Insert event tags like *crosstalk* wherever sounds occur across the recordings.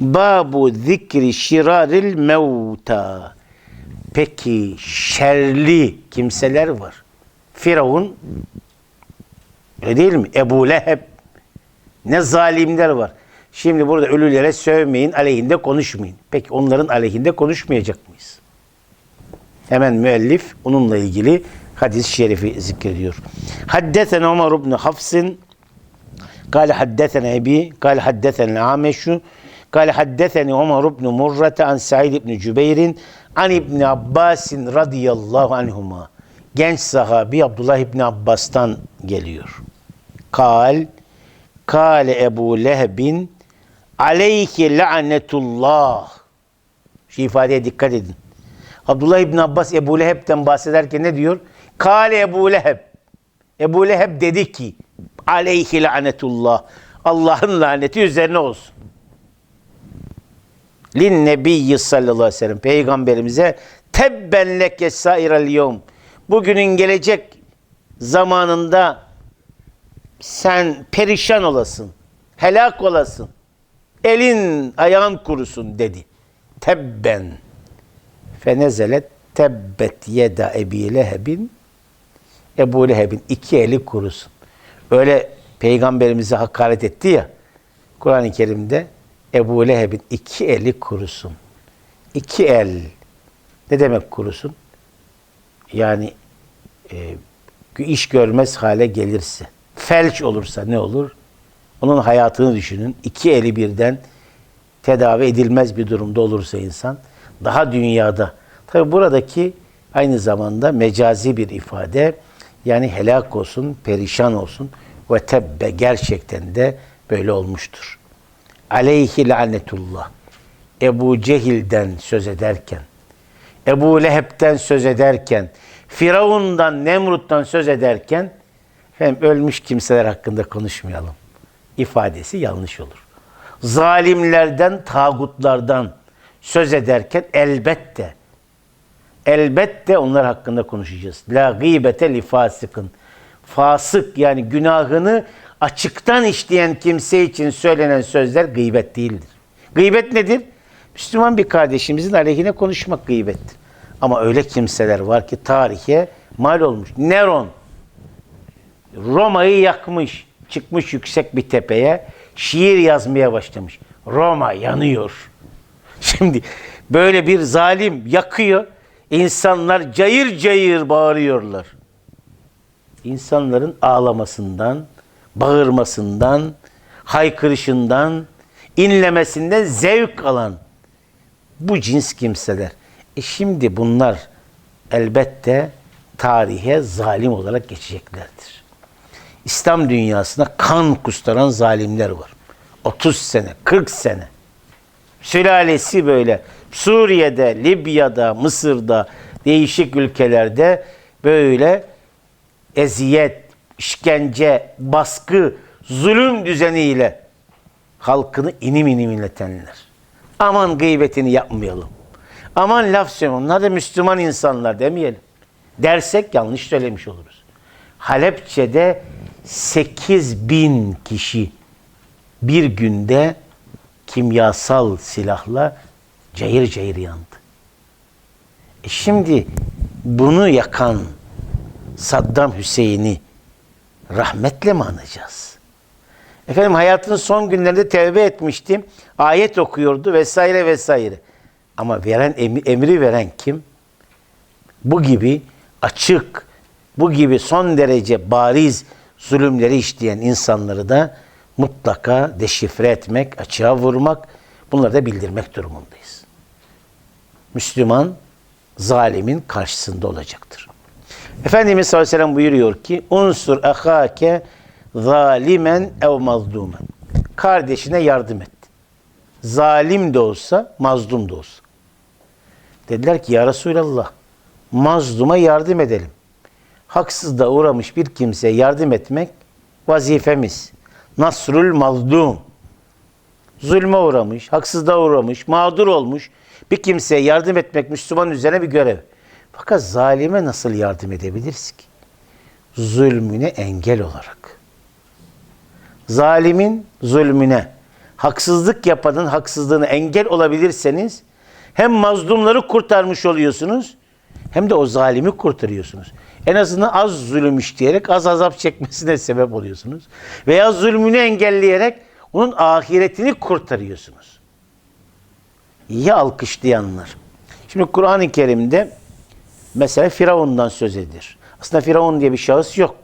Babu zikri şiraril mevta. Peki şerli kimseler var. Firavun öyle değil mi? Ebu Leheb ne zalimler var. Şimdi burada ölülere sövmeyin, aleyhinde konuşmayın. Peki onların aleyhinde konuşmayacak mıyız? Hemen müellif onunla ilgili hadis-i şerifi zikrediyor. Haddeten Ömer ibn Hafs'ın قال حدثنا أبي قال حدثنا الأعمش قال حدثني عمر بن مرة عن سعيد بن جبير عن ابن عباس رضي الله عنهما genç sahabi Abdullah İbni Abbas'tan geliyor. Kal, kale Ebu Leheb'in aleyhi la'netullah. Şu ifadeye dikkat edin. Abdullah İbni Abbas Ebu Leheb'den bahsederken ne diyor? Kale Ebu Leheb. Ebu Leheb dedi ki aleyhi lanetullah. Allah'ın laneti üzerine olsun. Lin nebiyyi sallallahu aleyhi ve sellem. Peygamberimize tebben leke sairel yevm. Bugünün gelecek zamanında sen perişan olasın. Helak olasın. Elin ayağın kurusun dedi. Tebben. Fenezelet tebbet yeda ebi lehebin Ebu Leheb'in iki eli kurusun. Öyle peygamberimize hakaret etti ya. Kur'an-ı Kerim'de Ebu Leheb'in iki eli kurusun. İki el. Ne demek kurusun? Yani e, iş görmez hale gelirse, felç olursa ne olur? Onun hayatını düşünün. İki eli birden tedavi edilmez bir durumda olursa insan daha dünyada. Tabi buradaki aynı zamanda mecazi bir ifade. Yani helak olsun, perişan olsun ve tebbe gerçekten de böyle olmuştur. Aleyhi lanetullah. Ebu Cehil'den söz ederken, Ebu Leheb'den söz ederken, Firavun'dan, Nemrut'tan söz ederken hem ölmüş kimseler hakkında konuşmayalım. ifadesi yanlış olur. Zalimlerden, tağutlardan söz ederken elbette elbette onlar hakkında konuşacağız. La gıybete li fasıkın. Fasık yani günahını açıktan işleyen kimse için söylenen sözler gıybet değildir. Gıybet nedir? Müslüman bir kardeşimizin aleyhine konuşmak gıybettir. Ama öyle kimseler var ki tarihe mal olmuş. Neron Roma'yı yakmış. Çıkmış yüksek bir tepeye şiir yazmaya başlamış. Roma yanıyor. *laughs* Şimdi böyle bir zalim yakıyor. İnsanlar cayır cayır bağırıyorlar. İnsanların ağlamasından, bağırmasından, haykırışından, inlemesinden zevk alan bu cins kimseler. E şimdi bunlar elbette tarihe zalim olarak geçeceklerdir. İslam dünyasına kan kustaran zalimler var. 30 sene, 40 sene. Sülalesi böyle Suriye'de, Libya'da, Mısır'da, değişik ülkelerde böyle eziyet, işkence, baskı, zulüm düzeniyle halkını inim inim inletenler. Aman gıybetini yapmayalım. Aman laf söylemeyelim. Onlar da Müslüman insanlar demeyelim. Dersek yanlış söylemiş oluruz. Halepçe'de 8 bin kişi bir günde kimyasal silahla cayır cayır yandı. E şimdi bunu yakan Saddam Hüseyin'i rahmetle mi anacağız? Efendim hayatının son günlerinde tevbe etmiştim. Ayet okuyordu vesaire vesaire. Ama veren emri veren kim? Bu gibi açık, bu gibi son derece bariz zulümleri işleyen insanları da mutlaka deşifre etmek, açığa vurmak, bunları da bildirmek durumundayız. Müslüman zalimin karşısında olacaktır. Efendimiz sallallahu aleyhi ve sellem buyuruyor ki unsur ahake zalimen ev mazlumen. Kardeşine yardım et. Zalim de olsa, mazlum da olsa. Dediler ki ya Resulallah mazluma yardım edelim. Haksız da uğramış bir kimseye yardım etmek vazifemiz. Nasrul mazlum. Zulme uğramış, haksızlığa uğramış, mağdur olmuş bir kimseye yardım etmek Müslüman üzerine bir görev. Fakat zalime nasıl yardım edebiliriz ki? Zulmüne engel olarak. Zalimin zulmüne, haksızlık yapanın haksızlığına engel olabilirseniz hem mazlumları kurtarmış oluyorsunuz hem de o zalimi kurtarıyorsunuz. En azından az zulüm işleyerek az azap çekmesine sebep oluyorsunuz. Veya zulmünü engelleyerek onun ahiretini kurtarıyorsunuz. İyi alkışlayanlar. Şimdi Kur'an-ı Kerim'de mesela Firavun'dan söz edilir. Aslında Firavun diye bir şahıs yok.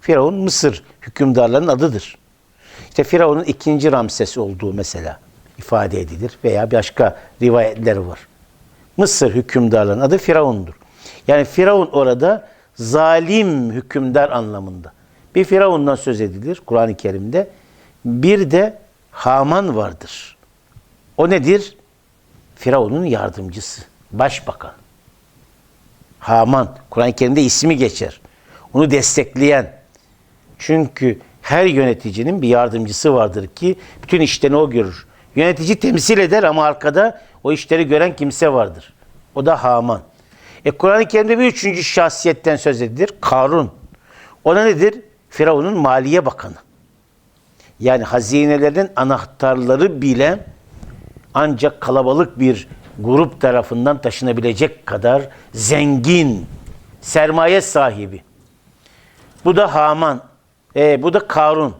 Firavun Mısır hükümdarlarının adıdır. İşte Firavun'un ikinci Ramses olduğu mesela ifade edilir veya başka rivayetler var. Mısır hükümdarlarının adı Firavun'dur. Yani Firavun orada zalim hükümdar anlamında. Bir Firavun'dan söz edilir Kur'an-ı Kerim'de. Bir de Haman vardır. O nedir? Firavun'un yardımcısı, başbakan. Haman, Kur'an-ı Kerim'de ismi geçer. Onu destekleyen. Çünkü her yöneticinin bir yardımcısı vardır ki bütün işlerini o görür. Yönetici temsil eder ama arkada o işleri gören kimse vardır. O da Haman. E Kur'an-ı Kerim'de bir üçüncü şahsiyetten söz edilir. Karun. O da nedir? Firavun'un maliye bakanı. Yani hazinelerin anahtarları bile ancak kalabalık bir grup tarafından taşınabilecek kadar zengin, sermaye sahibi. Bu da Haman, e, bu da Karun.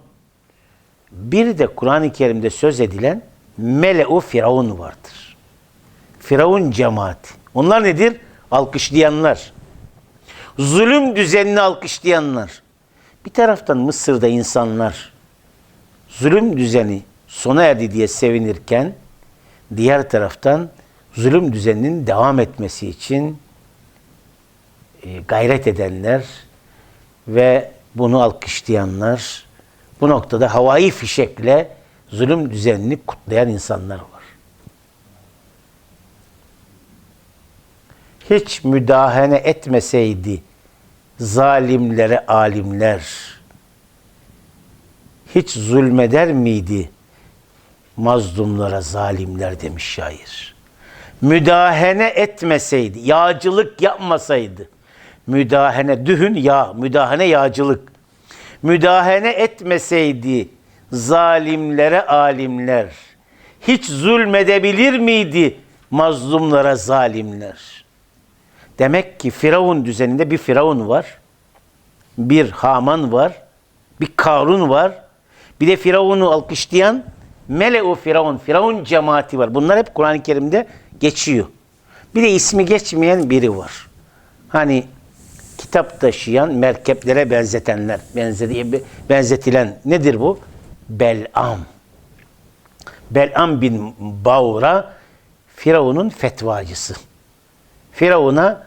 Bir de Kur'an-ı Kerim'de söz edilen Mele-u Firavun vardır. Firavun cemaati. Onlar nedir? Alkışlayanlar. Zulüm düzenini alkışlayanlar. Bir taraftan Mısır'da insanlar zulüm düzeni sona erdi diye sevinirken diğer taraftan zulüm düzeninin devam etmesi için e, gayret edenler ve bunu alkışlayanlar bu noktada havai fişekle zulüm düzenini kutlayan insanlar var. Hiç müdahale etmeseydi zalimlere alimler hiç zulmeder miydi mazlumlara zalimler demiş şair. Müdahene etmeseydi, yağcılık yapmasaydı, müdahene, dühün yağ, müdahane yağcılık. Müdahane etmeseydi zalimlere alimler, hiç zulmedebilir miydi mazlumlara zalimler? Demek ki Firavun düzeninde bir Firavun var, bir Haman var, bir Karun var, bir de Firavun'u alkışlayan Mele-u Firavun, Firavun cemaati var. Bunlar hep Kur'an-ı Kerim'de geçiyor. Bir de ismi geçmeyen biri var. Hani kitap taşıyan merkeplere benzetenler, benzetilen nedir bu? Bel'am. Bel'am bin Baura Firavun'un fetvacısı. Firavun'a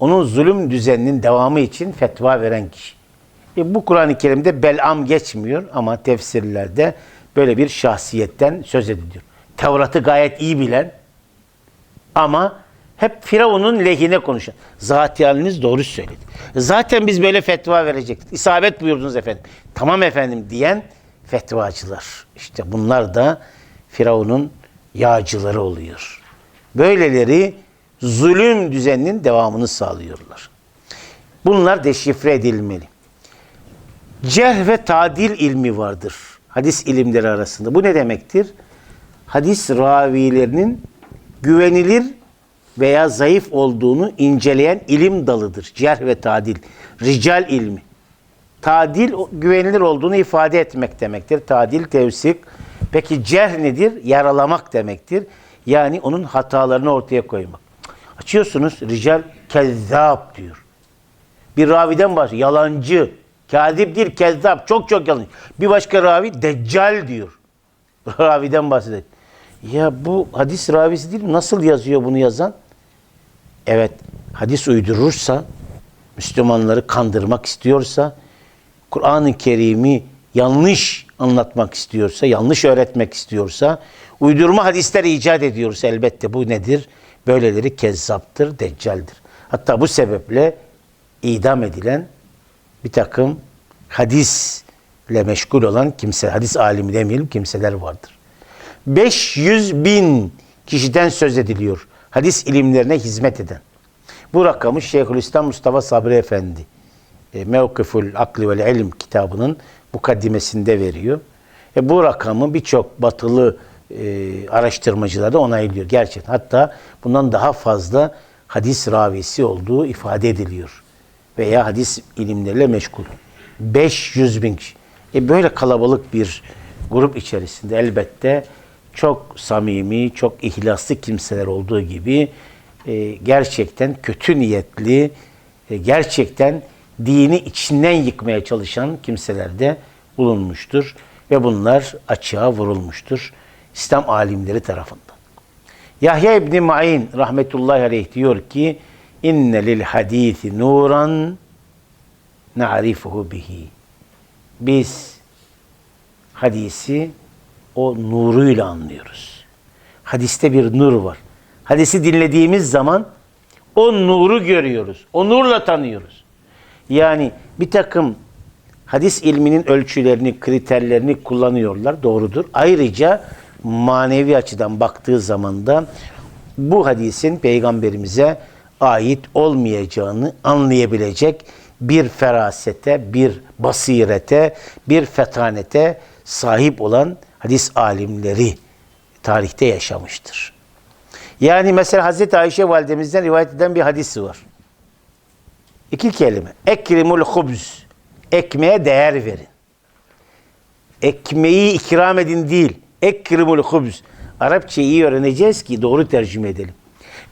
onun zulüm düzeninin devamı için fetva veren kişi. E, bu Kur'an-ı Kerim'de Bel'am geçmiyor ama tefsirlerde böyle bir şahsiyetten söz ediliyor. Tevrat'ı gayet iyi bilen ama hep Firavun'un lehine konuşan. Zati haliniz doğru söyledi. Zaten biz böyle fetva verecektik. İsabet buyurdunuz efendim. Tamam efendim diyen fetvacılar. İşte bunlar da Firavun'un yağcıları oluyor. Böyleleri zulüm düzeninin devamını sağlıyorlar. Bunlar deşifre edilmeli. Cerh ve tadil ilmi vardır. Hadis ilimleri arasında. Bu ne demektir? Hadis ravilerinin güvenilir veya zayıf olduğunu inceleyen ilim dalıdır. Cerh ve tadil. Rical ilmi. Tadil güvenilir olduğunu ifade etmek demektir. Tadil tevsik. Peki cerh nedir? Yaralamak demektir. Yani onun hatalarını ortaya koymak. Açıyorsunuz rical kezzap diyor. Bir raviden bahsediyor. Yalancı. Kazip değil kezzap. Çok çok yalancı. Bir başka ravi deccal diyor. *laughs* Raviden bahsediyor. Ya bu hadis ravisi değil mi? Nasıl yazıyor bunu yazan? Evet, hadis uydurursa, Müslümanları kandırmak istiyorsa, Kur'an-ı Kerim'i yanlış anlatmak istiyorsa, yanlış öğretmek istiyorsa, uydurma hadisler icat ediyorsa elbette bu nedir? Böyleleri kezzaptır, deccaldir. Hatta bu sebeple idam edilen bir takım hadisle meşgul olan kimse, hadis alimi demeyelim kimseler vardır. 500 bin kişiden söz ediliyor. Hadis ilimlerine hizmet eden. Bu rakamı Şeyhülislam Mustafa Sabri Efendi e, Mevkiful Akli vel İlim kitabının mukaddimesinde veriyor. E bu rakamı birçok batılı e, araştırmacılar da onaylıyor gerçekten. Hatta bundan daha fazla hadis ravisi olduğu ifade ediliyor. Veya hadis ilimleriyle meşgul. 500 bin kişi. E böyle kalabalık bir grup içerisinde elbette çok samimi, çok ihlaslı kimseler olduğu gibi e, gerçekten kötü niyetli, e, gerçekten dini içinden yıkmaya çalışan kimseler de bulunmuştur. Ve bunlar açığa vurulmuştur İslam alimleri tarafından. Yahya İbni Ma'in rahmetullahi aleyh diyor ki inne lil hadisi nuran na'rifuhu bihi. Biz hadisi o nuruyla anlıyoruz. Hadiste bir nur var. Hadisi dinlediğimiz zaman o nuru görüyoruz. O nurla tanıyoruz. Yani bir takım hadis ilminin ölçülerini, kriterlerini kullanıyorlar. Doğrudur. Ayrıca manevi açıdan baktığı zaman da bu hadisin peygamberimize ait olmayacağını anlayabilecek bir ferasete, bir basirete, bir fetanete sahip olan hadis alimleri tarihte yaşamıştır. Yani mesela Hazreti Ayşe validemizden rivayet eden bir hadisi var. İki kelime. Ekrimul hubz. Ekmeğe değer verin. Ekmeği ikram edin değil. Ekrimul hubz. Arapçayı iyi öğreneceğiz ki doğru tercüme edelim.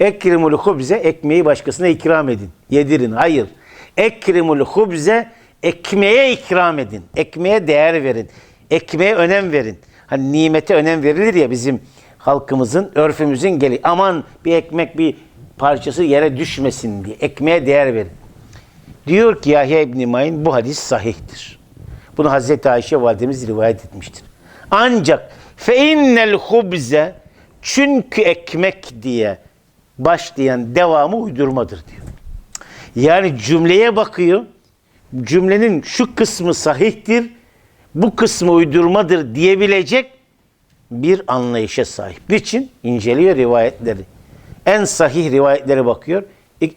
Ekrimul hubze ekmeği başkasına ikram edin. Yedirin. Hayır. Ekrimul hubze ekmeğe ikram edin. Ekmeğe değer verin. Ekmeğe önem verin. Hani nimete önem verilir ya bizim halkımızın, örfümüzün geli. Aman bir ekmek bir parçası yere düşmesin diye. Ekmeğe değer verin. Diyor ki Yahya İbn Mayn bu hadis sahihtir. Bunu Hazreti Ayşe validemiz rivayet etmiştir. Ancak fe innel hubze çünkü ekmek diye başlayan devamı uydurmadır diyor. Yani cümleye bakıyor. Cümlenin şu kısmı sahihtir, bu kısmı uydurmadır diyebilecek bir anlayışa sahip. Niçin? inceliyor rivayetleri. En sahih rivayetlere bakıyor.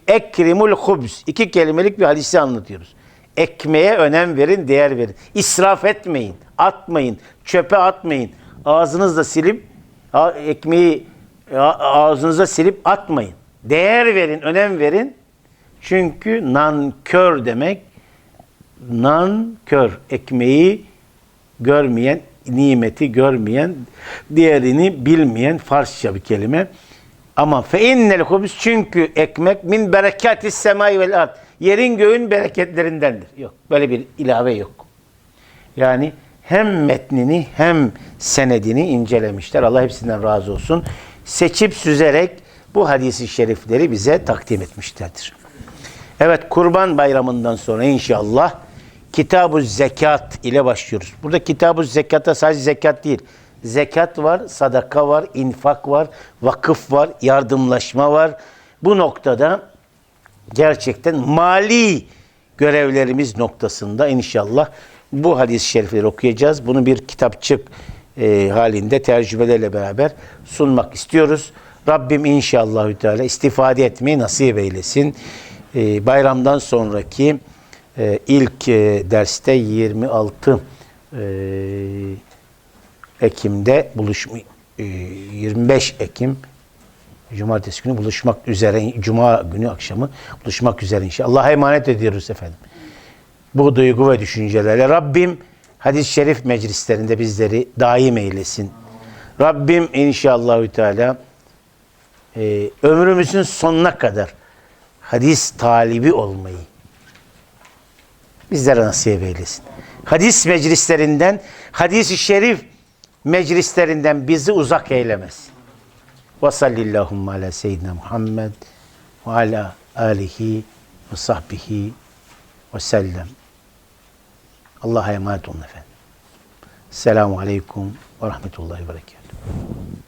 Ekrimul hubz. iki kelimelik bir hadisi anlatıyoruz. Ekmeğe önem verin, değer verin. İsraf etmeyin, atmayın, çöpe atmayın. Ağzınızla silip, ekmeği ağzınıza silip atmayın. Değer verin, önem verin. Çünkü nankör demek, nankör, ekmeği görmeyen, nimeti görmeyen, diğerini bilmeyen Farsça bir kelime. Ama fe innel hubus çünkü ekmek min berekatis semai vel ard. Yerin göğün bereketlerindendir. Yok. Böyle bir ilave yok. Yani hem metnini hem senedini incelemişler. Allah hepsinden razı olsun. Seçip süzerek bu hadisi şerifleri bize takdim etmişlerdir. Evet Kurban Bayramı'ndan sonra inşallah Kitab-ı Zekat ile başlıyoruz. Burada Kitab-ı Zekat'a sadece zekat değil. Zekat var, sadaka var, infak var, vakıf var, yardımlaşma var. Bu noktada gerçekten mali görevlerimiz noktasında inşallah bu hadis-i şerifleri okuyacağız. Bunu bir kitapçık e, halinde tercümelerle beraber sunmak istiyoruz. Rabbim inşallah Teala istifade etmeyi nasip eylesin. E, bayramdan sonraki e, ilk e, derste 26 e, Ekim'de buluşma e, 25 Ekim Cumartesi günü buluşmak üzere, Cuma günü akşamı buluşmak üzere inşallah. Allah'a emanet ediyoruz efendim. Bu duygu ve düşüncelerle Rabbim hadis-i şerif meclislerinde bizleri daim eylesin. Rabbim inşallahü teala e, ömrümüzün sonuna kadar hadis talibi olmayı bizlere nasip eylesin. Hadis meclislerinden, hadis-i şerif meclislerinden bizi uzak eylemez. Ve sallillahumma ala seyyidina Muhammed ve ala alihi ve sahbihi ve sellem. Allah'a emanet olun efendim. Selamun Aleyküm ve Rahmetullahi ve Berekatuhu.